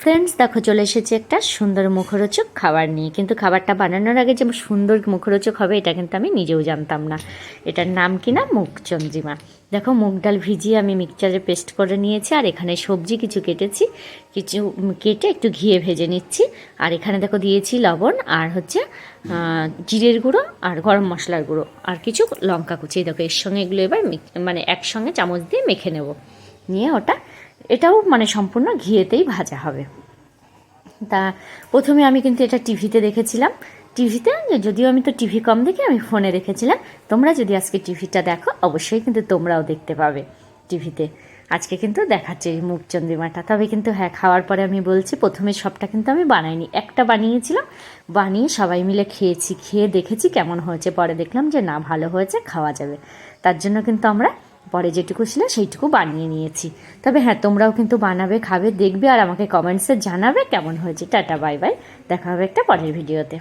Friends দেখো চলে এসেছে একটা সুন্দর মুখরোচক খাবার নিয়ে। কিন্তু খাবারটা বানানোর আগে যে সুন্দর মুখরোচক হবে, এটা কিন্তু আমি নিজেও জানতাম না। এটার নাম কি না? মুগ চন্দ্রিমা দেখো, মুগ ডাল ভিজিয়ে আমি মিক্সচারে পেস্ট করে নিয়েছি, আর এখানে সবজি কিছু কেটেছি। কিছু কেটে একটু ঘিয়ে ভেজে নিচ্ছি। আর এখানে দেখো দিয়েছি লবণ, আর হচ্ছে জিরের গুঁড়ো আর গরম মশলার গুঁড়ো, আর কিছু লঙ্কা কুচি। দেখো, এর সঙ্গে এগুলো এবার মানে একসঙ্গে চামচ দিয়ে মেখে নেব। নিয়ে ওটা এটাও মানে সম্পূর্ণ ঘিয়েতেই ভাজা হবে। তা প্রথমে আমি কিন্তু এটা টিভিতে দেখেছিলাম। টিভিতে যদিও আমি তো টিভি কম দেখে আমি ফোনে দেখেছিলাম, তোমরা যদি আজকে টিভিটা দেখো, অবশ্যই কিন্তু তোমরাও দেখতে পাবে টিভিতে। আজকে কিন্তু দেখাচ্ছে মুখ চন্দ্রিমাটা তবে কিন্তু হ্যাঁ খাওয়ার পরে আমি বলছি, প্রথমে সবটা কিন্তু আমি বানাইনি। একটা বানিয়েছিলাম, বানিয়ে সবাই মিলে খেয়েছি, খেয়ে দেখেছি কেমন হয়েছে। পরে দেখলাম যে না, ভালো হয়েছে, খাওয়া যাবে। তার জন্য কিন্তু আমরা পরে যেটুকু ছিল সেইটুকু বানিয়ে নিয়েছি। তবে হ্যাঁ তোমরাও কিন্তু বানাবে, খাবে, দেখবে আর আমাকে কমেন্টসে জানাবে কেমন হয়েছে। Tata, bye bye. দেখা হবে একটা পরের ভিডিওতে